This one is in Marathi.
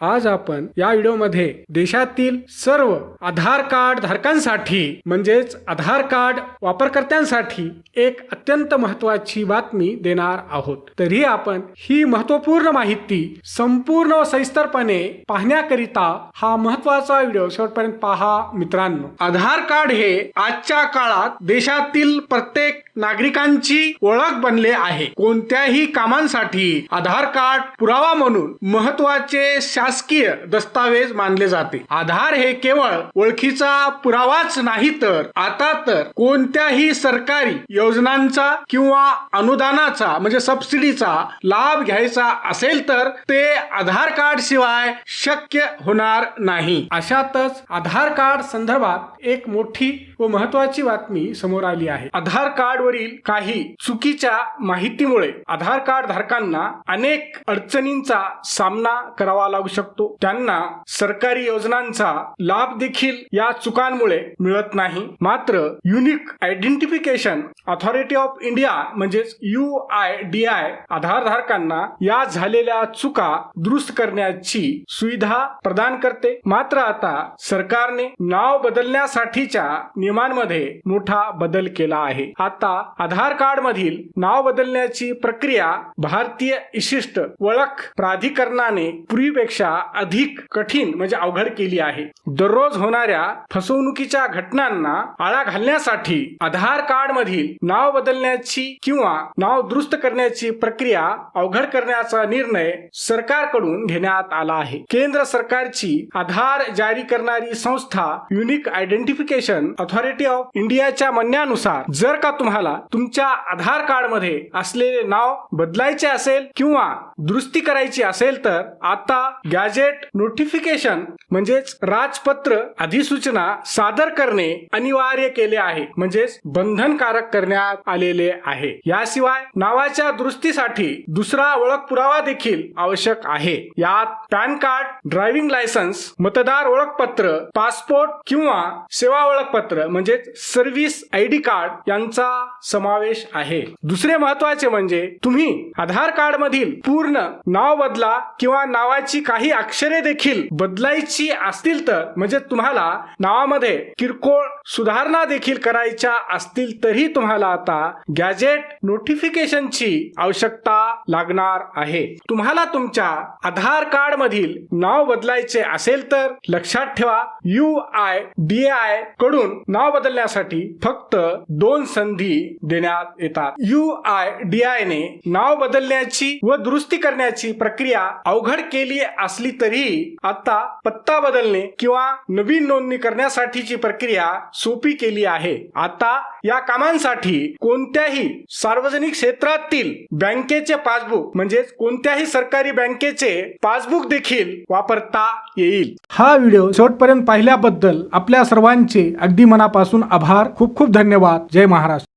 आज आपण या व्हिडिओमध्ये देशातील सर्व आधार कार्ड धारकांसाठी म्हणजेच आधार कार्ड वापरकर्त्यांसाठी एक अत्यंत महत्वाची बातमी देणार आहोत. तरी आपण ही महत्त्वपूर्ण माहिती संपूर्ण व सविस्तरपणे पाहण्याकरिता हा महत्त्वाचा व्हिडिओ शेवटपर्यंत पहा मित्रांनो. आधार कार्ड हे आजच्या काळात देशातील प्रत्येक नागरिकांची ओळख बनले आहे. कोणत्याही कामांसाठी आधार कार्ड पुरावा म्हणून महत्त्वाचे शासकीय दस्तावेज मानले जाते. आधार हे केवळ ओळखीचा पुरावाच नाही तर आता तर कोणत्याही सरकारी योजनांचा किंवा अनुदानाचा म्हणजे सबसिडीचा लाभ घ्यायचा असेल तर ते आधार कार्ड शिवाय शक्य होणार नाही. अशातच आधार कार्ड संदर्भात एक मोठी व महत्वाची बातमी समोर आली आहे. आधार कार्ड वरील काही चुकीच्या माहितीमुळे आधार कार्ड धारकांना अनेक अडचणींचा सामना करावा लागू शकतो. त्यांना सरकारी योजनांचा लाभ देखील या चुकांमुळे मिळत नाही. मात्र unique identification authority of India म्हणजेच यू आय डी आय आधारधारकांना या झालेल्या चुका दुरुस्त करण्याची सुविधा प्रदान करते. मात्र आता सरकारने नाव बदलण्यासाठीच्या नियमांमध्ये मोठा बदल केला आहे. आता आधार कार्ड मधील नाव बदलण्याची प्रक्रिया भारतीय विशिष्ट ओळख प्राधिकरणाने पूर्वीपेक्षा अधिक कठीण म्हणजे अवघड केली आहे. दररोज होणाऱ्या फसवणुकीच्या घटनांना आळा घालण्यासाठी आधार कार्ड मधील नाव बदलण्याची किंवा नाव दुरुस्त करण्याची प्रक्रिया अवघड करण्याचा निर्णय सरकारकडून घेण्यात आला आहे. केंद्र सरकारची आधार जारी करणारी संस्था युनिक आयडेंटिफिकेशन अथॉरिटी ऑफ इंडियाच्या म्हणण्यानुसार जर का तुम्हाला तुमच्या आधार कार्डमध्ये असलेले नाव बदलायचे असेल किंवा दुरुस्ती करायची असेल तर आता गॅजेट नोटिफिकेशन म्हणजेच राजपत्र अधिसूचना सादर करणे अनिवार्य केले आहे. म्हणजे म्हणजेच बंधनकारक करण्यात आलेले आहे. याशिवाय नावाच्या दुरुस्तीसाठी दुसरा ओळख पुरावा देखील आवश्यक आहे. यात पॅन कार्ड ड्रायव्हिंग लायसन्स मतदार ओळखपत्र पासपोर्ट किंवा सेवा ओळखपत्र म्हणजेच सर्व्हिस आय डी कार्ड यांचा समावेश आहे. दुसरे महत्त्वाचे म्हणजे तुम्ही आधार कार्ड मधील पूर्ण नाव बदला किंवा नावाची काही अक्षरे देखील बदलायची असतील तर म्हणजे तुम्हाला नावामध्ये किरकोळ सुधारणा देखील करायच्या असतील तरी तुम्हाला आता गॅजेट नोटिफिकेशनची आवश्यकता लागणार आहे. तुम्हाला तुमच्या आधार कार्ड मधील नाव बदलायचे असेल तर लक्षात ठेवा यू आय डी आयकडून नाव बदलण्यासाठी फक्त दोन संधी देण्यात येतात. यू आय डी आय ने नाव बदलण्याची व दुरुस्ती करण्याची प्रक्रिया अवघड केली असली तरी आता पत्ता बदलणे किंवा नवीन नोंदणी करण्यासाठीची प्रक्रिया सोपी केली आहे. आता या कामांसाठी कोणत्याही सार्वजनिक क्षेत्रातील बँकेचे पासबुक म्हणजेच कोणत्याही सरकारी बँकेचे पासबुक देखील वापरता येईल. हा व्हिडिओ शेवटपर्यंत पाहिल्याबद्दल आपल्या सर्वांचे अगदी मनापासून आभार. खूप खूप धन्यवाद. जय महाराष्ट्र.